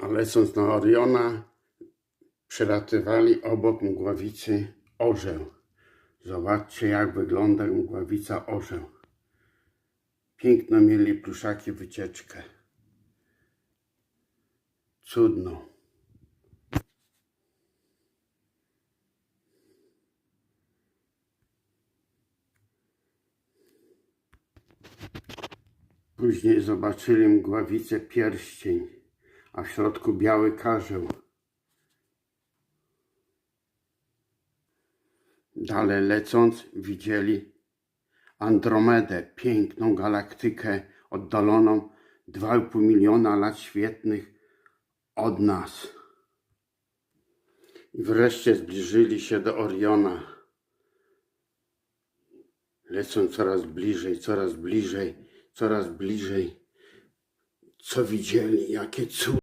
A lecąc na Oriona, przelatywali obok mgławicy orzeł. Zobaczcie, jak wygląda mgławica orzeł. Piękno mieli pluszaki wycieczkę. Cudno. Później zobaczyli mgławicę pierścień, a w środku biały karzeł. Dalej lecąc widzieli Andromedę, piękną galaktykę oddaloną 2,5 miliona lat świetnych od nas. I wreszcie zbliżyli się do Oriona. Lecą coraz bliżej, coraz bliżej, coraz bliżej. Co widzieli, jakie cuda.